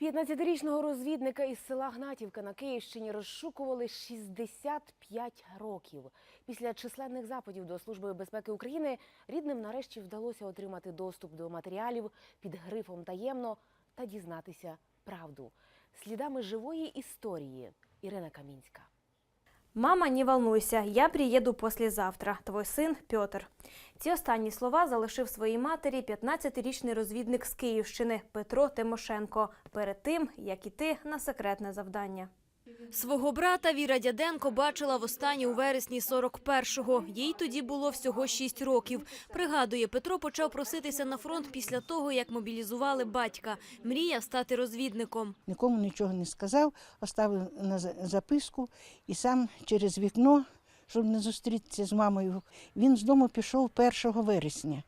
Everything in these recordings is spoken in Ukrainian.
15-річного розвідника із села Гнатівка на Київщині розшукували 65 років. Після численних запитів до Служби безпеки України рідним нарешті вдалося отримати доступ до матеріалів під грифом таємно та дізнатися правду. Слідами живої історії Ірина Камінська. Мама, не волнуйся, я приїду післязавтра. Твой син Пьотр. Ці останні слова залишив своїй матері 15-річний розвідник з Київщини Петро Тимошенко перед тим, як іти на секретне завдання. Свого брата Віра Дяденко бачила востаннє у вересні 41-го. Їй тоді було всього 6 років. Пригадує, Петро почав проситися на фронт після того, як мобілізували батька. Мріяв стати розвідником. Нікому нічого не сказав, оставив на за- записку і сам через вікно, щоб не зустрітися з мамою, він з дому пішов 1 вересня,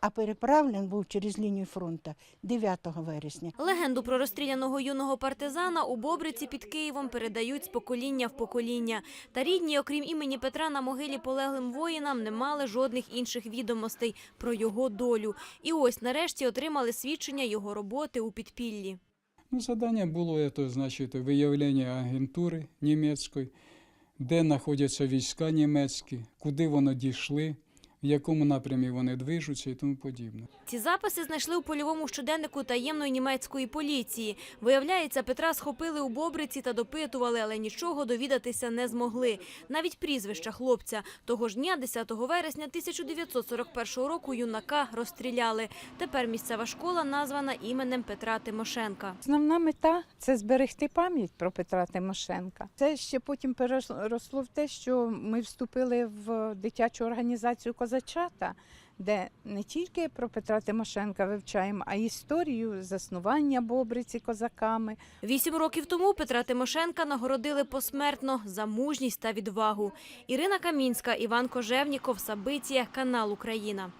а переправлен був через лінію фронту 9 вересня. Легенду про розстріляного юного партизана у Бобриці під Києвом передають з покоління в покоління. Та рідні, окрім імені Петра, на могилі полеглим воїнам не мали жодних інших відомостей про його долю. І ось нарешті отримали свідчення його роботи у підпіллі. Ну, задання було это, значить, виявлення агентури німецької, де знаходяться війська німецькі, куди вони дійшли, в якому напрямі вони движуться і тому подібне. Ці записи знайшли у польовому щоденнику таємної німецької поліції. Виявляється, Петра схопили у Бобриці та допитували, але нічого довідатися не змогли. Навіть прізвища хлопця. Того ж дня, 10 вересня 1941 року, юнака розстріляли. Тепер місцева школа названа іменем Петра Тимошенка. Основна мета це зберегти пам'ять про Петра Тимошенка. Це ще потім переросло в те, що ми вступили в дитячу організацію Козачата, де не тільки про Петра Тимошенка вивчаємо, а історію заснування Бобриці козаками. Вісім років тому Петра Тимошенка нагородили посмертно за мужність та відвагу. Ірина Камінська, Іван Кожевніков, Сабиція, канал Україна.